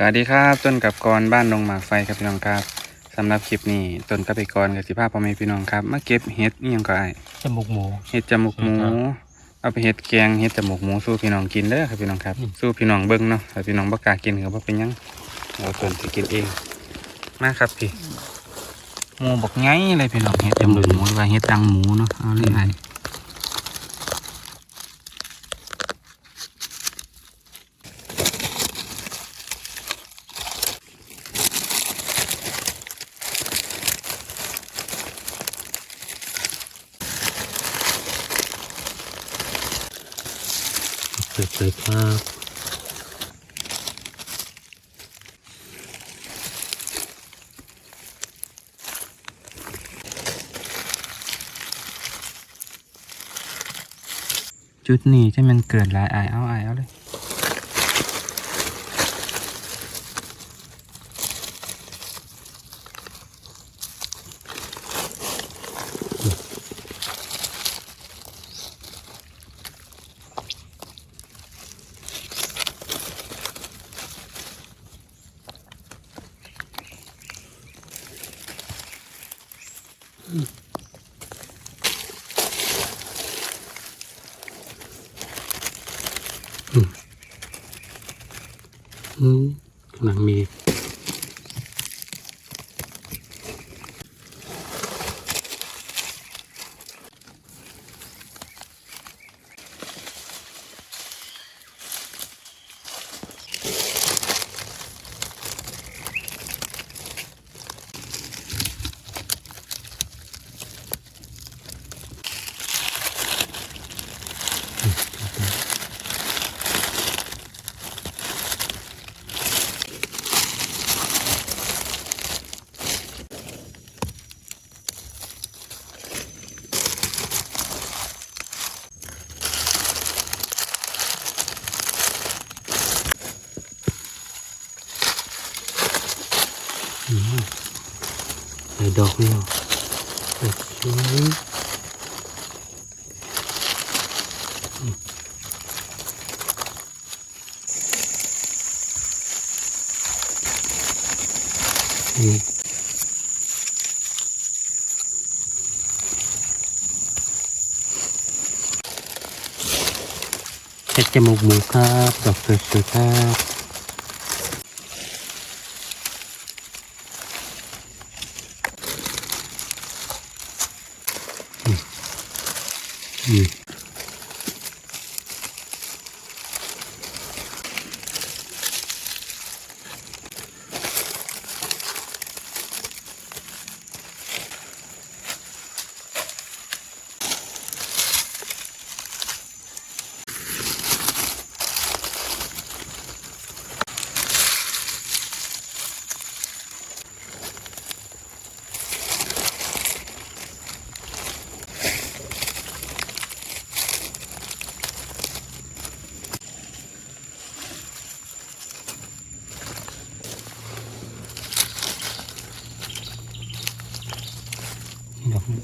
สวัสดีครับต้นกับกรบ้านดงหมากไฟครับพี่น้องครับสำหรับคลิปนี้ต้นกับไปกรกับสิภาพพ่อแม่พี่น้องครับมาเก็บเห็ดนี่ยังก็ไอจมูกหมูเห็ดจมูกหมูครับเอาไปเห็ดแกงเห็ดจมูกหมูสู้พี่น้องกินเด้อครับพี่น้องครับอืมสู้พี่น้องเบิ้งเนาะถ้าพี่น้องบ่กล้ากินก็บ่เป็นหยังเราต้นสิกินเองมาครับพี่หมูบอกไงเลยพี่น้องเห็ดจมูกหมูหรือว่าเห็ดตังหมูเนาะเอาเลยไอ เปิดเลย ครับจุดนี้ที่มันเกิดลายไอเอาไอเอาเลย อืมกำลังมี อืมใส่ ดอกเดียวใส่ชิ้นอืมเห็ดจมูกหมูครับ ดอกสวยๆครับ อื มนี่ดอกนี้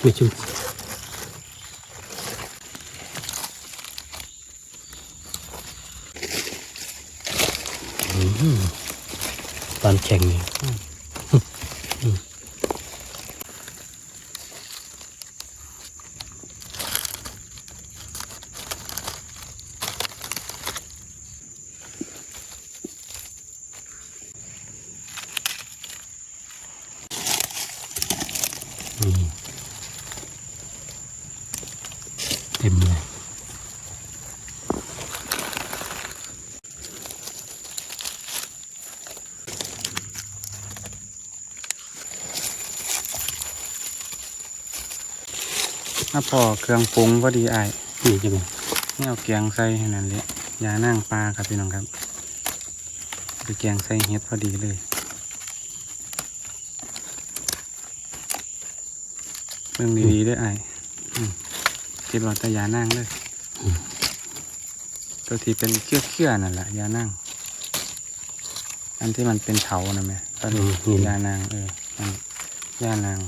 ไม่ชุ่มอืมปานแข็งเนี่ยอืมนี่เต็มเลย ถ้าพอเครื่องปรุงก็ดีไอนี่ใช่ไหมนี่เอาแกงใส่ให้นั่นเลยยานั่งปลาครับพี่น้องครับไปแกงใส่เห็ดพอดีเลยเรื่องดีๆด้วยไออืมคิดว่าแต่ยานั่งเลยตัวที่เป็นเขี้ยวๆนั่นแหละยานั่ง อันที่มันเป็นเถานะแม่ตอนนี้ยานางเออนั่นยานาง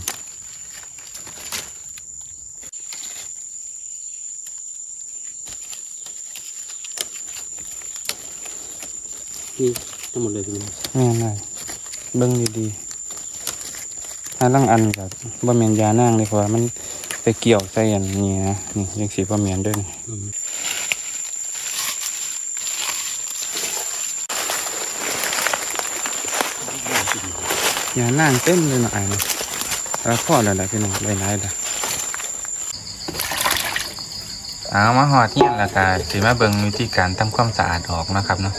นี่ทั้งหมดเลยพี่น้องแม่นเลยเบิ่งดีๆถ้าลังอันกับบ่แม่นยานางเลยเพราะว่ามันไปเกี่ยวใส่อันนี้นะนี่ยังสิบ่แม่นเด้วยนี่อืมยานางเต็มเลยเนาะไอ้เนาะแล้วพอแล้วล่ะพี่น้องได้หลายแล้วเอามาหอดเฮียนและกาสิมาเบิ่งวิธีการทำความสะอาดออกนะครับเนาะ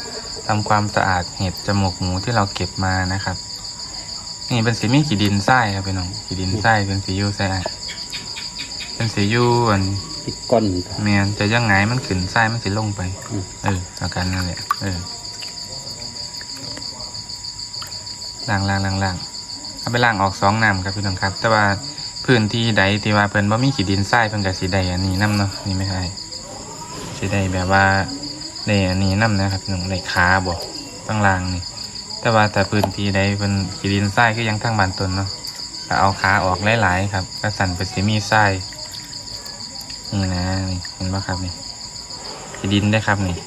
ทำความสะอาดเห็ดจมูกหมูที่เราเก็บมานะครับ นี่เป็นสีมีขีดินทรายครับพี่น้องขีดินทรายเป็นสียูใส่เป็นสียูอันติดก้อนครับเมียนจะยังไงมันขึ้นทรายมันสิลงไปอืมเออแล้วกันนั่นแหละเออล้างล้างล้างล้างเอาไปล้างออกสองน้ำครับพี่น้องครับ แต่ว่าพื้นที่ใดที่ว่าเพิ่นบ่มีขีดินทรายเพิ่นก็สิได้อันนี้นํเนาะนี่ไม่ใช่สิได้แบบว่า ได้อันนี้นํนะครับพี่น้องได้ขาบ่ตั้งล่างนี่แต่ว่าแต่พื้นที่ใดเพิ่นขีดินทรายก็ยังทั้งบานตนเนาะก็เอาขาออกหลายๆครับ ก็สั่นเป็นสิมีทรายนี่นะนี่เห็นปะครับนี่ที่ดินได้ครับนี่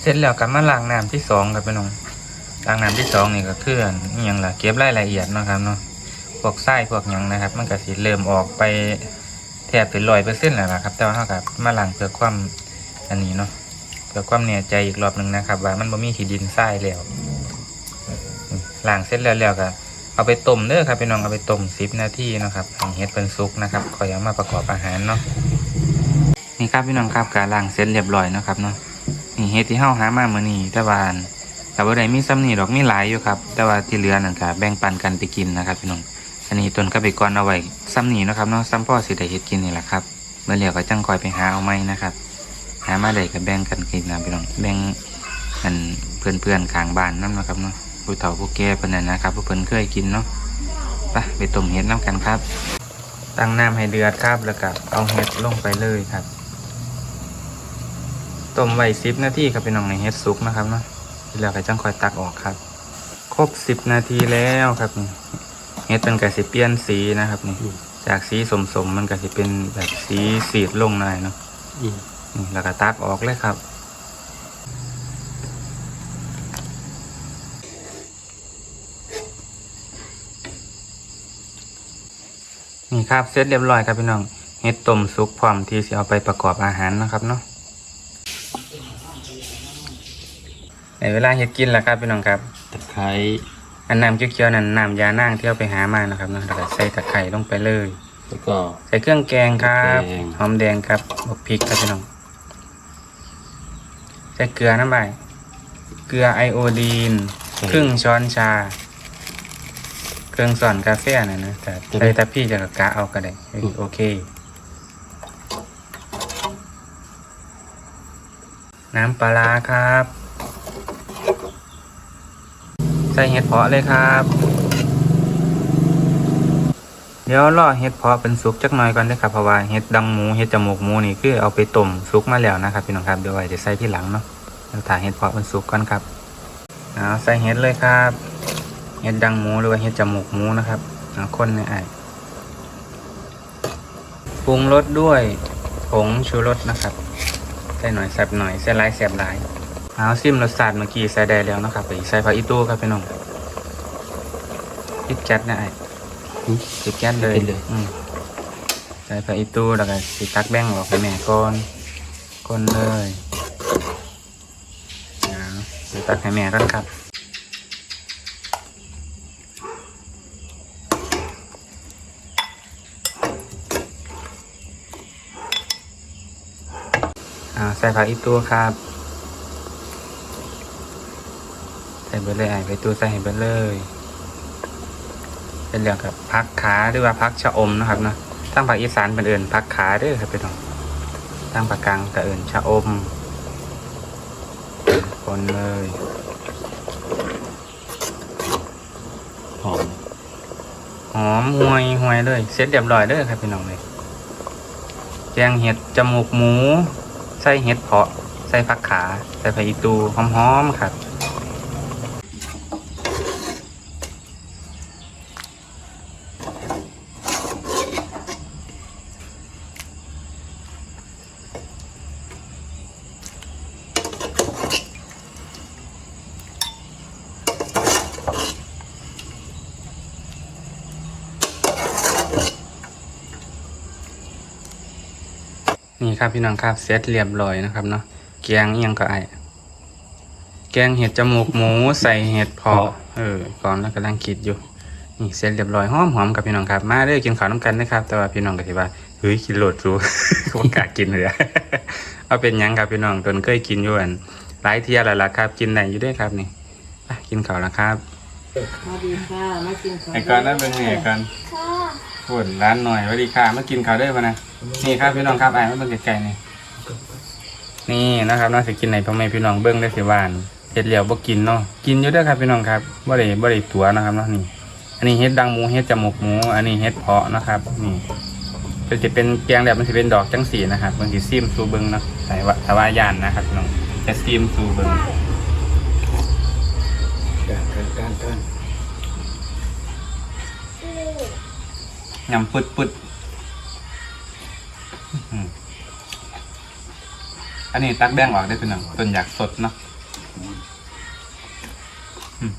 เสร็จแล้วกับมาล้างน้ำที่สองครับพี่น้องล้างน้ำที่สองนี่ก็คืออันอหยังละเก็บรายละเอียดนะครับเนาะพวกไส้พวกยังนะครับ มันก็สิเริ่มออกไป แทบเป็นร้อยเปอร์เซ็นต์แล้วล่ะครับ แต่ว่าเขากับมาล้างเพื่อความอันนี้เนาะเพื่อความแน่ใจอีกรอบหนึ่งนะครับ ว่ามันบ่มีขี้ดินทรายแล้วนี่ล้างเสร็จแล้วแล้วก็เอาไปต้มเด้อครับพี่น้องเอาไปต้มสิบนาทีนะครับให้เฮ็ดเป็นซุกนะครับคอยเอามาประกอบอาหารเนาะนี่ครับพี่น้องครับการล้างเสร็จเรียบร้อยนะครับเนาะนี่เฮ็ดที่เฮาหามามื้อนี้แต่ว่าอันแต่ว่าได้มีซ้ำนี่ดอกมีหลายอยู่ครับ แต่ว่าที่เหลือนั่นก็แบ่งปันกันไปกินนะครับพี่น้อง อันนี้ต้นก็ไปก่อนเอาไว้ซ้ำหนีนะครับเนาะซ้ำพ่อสิได้เฮ็ดกินนี่แหละครับเมื่อเหลียวก็จังคอยไปหาเอาใหม่นะครับ หามาได้ก็แบ่งกันกินนะพี่น้องแบ่งกันเพื่อนๆข้างบ้านนำเนาะครับเนาะผู้เฒ่าผู้แก่เพิ่นนั่นนะครับผู้เพิ่นเคยกินเนาะไปไปต้มเห็ดน้ำกันครับ ตั้งน้ำให้เดือดครับแล้วก็เอาเห็ดลงไปเลยครับต้มไว้สิบนาทีครับพี่น้องในเห็ดสุกนะครับเนาะแล้วก็จังคอยตักออกครับ ครบสิบนาทีแล้วครับ เห็ดเป็นกระสิเปลี่ยนสีนะครับนี่ จากสีสมๆมันก็สิเป็นแบบสีสีดลงหน่อยเนาะอืมนี่แล้วก็ตักออกเลยครับนี่ครับเสร็จเรียบร้อยครับพี่น้องเห็ดต้มซุปพร้อมที่จะเอาไปประกอบอาหารนะครับเนาะในเวลาเห็ดกินแล้วครับพี่น้องครับตะไคร้ อันน้ำเขียวๆนั่นน้ำยานางที่เอาไปหามานะครับเนาะแล้วก็ใส่ตะไคร้ลงไปเลย แล้วก็ ใส่เครื่องแกงครับแกง หอมแดงครับบวกพริกครับพี่น้องใส่เกลือน้ำใบเกลือไอโอดีน ครึ่งช้อนชา เครื่องสอนกาแฟนะนะแต่ใส่แต่พี่จะกะเอาก็ได้เอ้ยโอเค น้ำปลาร้าครับ ใส่เห็ดเพาะเลยครับ เดี๋ยวรอเห็ดเพาะเป็นสุกจักหน่อยก่อนเด้อครับเพราะว่าเห็ดดังหมูเห็ดจมูกหมูนี่คือเอาไปต้มสุกมาแล้วนะครับพี่น้องครับเดี๋ยวไว้จะใส่ที่หลังเนาะเดี๋ยวถ่ายเห็ดเพาะเป็นสุกก่อนครับเอาใส่เห็ดเลยครับเห็ดดังหมูหรือว่าเห็ดจมูกหมูนะครับเอาคนในไอปรุงรสด้วยผงชูรสนะครับใส่หน่อยแซ่บหน่อยใส่ลายแซ่บลาย เอาซิมรสชาติเมื่อกี้ใส่ได้แล้วนะครับไปใส่ผักอีตู้ครับพี่น้องคิดแก๊สนะไออืมติดแก๊สเลยติดเลยอืมใส่ผักอีตู้แล้วก็สิตักแบ่งออกให้แม่ก่อนคนเลยเอาสิตักให้แม่ก่อนครับอ่าใส่ผักอีตู้ครับ ใส่ เบดเลยไอ้ไปตู้ใส่ให้เบดเลย เป็นเรื่องกับพักขาหรือว่าพักชะอมนะครับเนาะตั้งผักอีสานเป็นเอื่นพักขาด้อครับพี่น้องตั้งผักกลางกับเอื่นชะอมคนเลยหอมหอมห่วยห่วยเลยเสร็จเรียบร้อยเด้อครับพี่น้องเลยแกงเห็ดจมูกหมู ใส่เห็ดเพาะ ใส่ผักขา ใส่ผักอีตูหอมๆครับ ครับพี่น้องครับเสร็จเรียบร้อยนะครับเนาะแกงอิหยังก็ไอแกงเห็ดจมูกหมูใส่เห็ดเพาะเออก่อนแล้วกำลังคิดอยู่นี่เสร็จเรียบร้อยหอมหอมๆกับพี่น้องครับมาเด้อกินข้าวน้ำกันนะครับ แต่ว่าพี่น้องก็สิว่าเฮ้ยกินโหลดรู้ก็บ่กล้ากินเลยเอาเป็นหยังครับพี่น้องตนเคยกินอยู่อันหลายเที่ยแล้วล่ะครับ กินได้อยู่เด้วยครับนี่ไปกินข้าวแล้วครับสวัสดีค่ะมากินข้าวไอ้ก่อนนั่นเป็นไงก่อนพูดร้านหน่อยสวัสดีค่ะมากินข้าวเด้อมานะ นี่ครับพี่น้องครับไอ้มาเบิ่งไกลๆนี่นี่นะครับน่าสิกินไหนพ่อแม่พี่น้องเบิ่งได้สิหวานเห็ดเหลียวบ่กินเนาะกินอยู่เด้อครับพี่น้องครับบ่ได้บ่ได้ตัวนะครับเนาะนี่ อันนี้เห็ดดังหมูเห็ดจมูกหมู อันนี้เห็ดเพาะนะครับ นี่เป็นจะเป็นแกงแบบมันจะเป็นดอกจังสีนะครับบางทีซีมซูเบิงนะใส่ว่าทวายานนะครับพี่น้องจะซีมซูเบิงการการการการยำปึดปึด อื้อหืออันนี้ตักแดงออกได้เป็นหนังต้นอยากสดเนาะอืม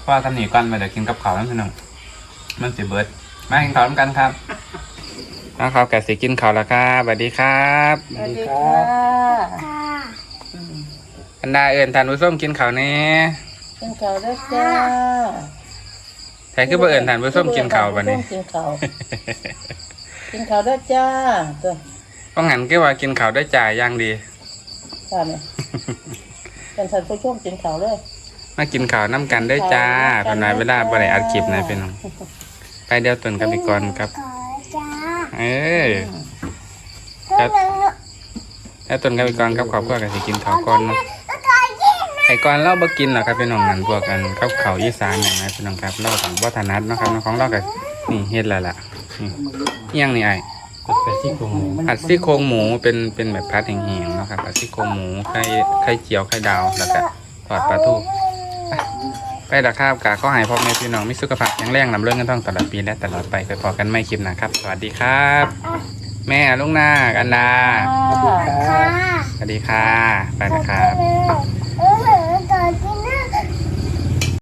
เพราะว่าทำหนีก่อนมาเดี๋ยวกินกับเขาวนั่นเป็นหนังมันสิเบิร์ดมากินข้าวร่วมกันครับนะครับแกสิกินข้าวแล้วครับสวัสดีครับสวัสดีค่ะอันดาเอิญทานผู้ส้มกินข้าวแน่กินข้าวด้วยจ้าใช่คือบ่เอิญทานผู้ส้มกินข้าวบัดนี้กินข้าว กินข้าวด้วยจ้าตัวเพราะงั้นก็ว่ากินข้าวได้จ่ายอย่างดีจ้าเนี่ยเป็นท่านผู้ชมกินข้าวเลยมากินข้าวน้ำกันได้จ้าเป็นไรเวลาบ่ได้อัดคลิปนะพี่น้องไปเดียวตุนกับพี่กรณ์ครับเออแล้วแล้วตุนกับพี่กรณ์ครับขอบคุณกับสิกินข้าวก่อนเนาะไอ้ก่อนเราบ่กินหรอกครับพี่น้องนั่นพวกกันกับข้าวอีสานอย่างนะพี่น้องครับเราของบ่ถนัดเนาะครับของเราก็นี่เฮ็ดแล้วล่ะ นี่อิหยังนี่ไอ้แต่ซี่โครงหมูผัดซี่โครงหมูเป็นเป็นแบบพัดแห้งๆเนาะครับผัดซี่โครงหมูไข่ไข่เจียวไข่ดาวแล้วก็ทอดปลาทูไปไปดักข้าวกาข้อหายพ่อแม่พี่น้องมีสุขภาพแข็งแรงนำเรื่องกันท่องตลอดปีและตลอดไปไปพอกันไม่คลิปนะครับ สวัสดีครับ แม่ลุงนากันดาค่ะสวัสดีค่ะไปนะครับเออ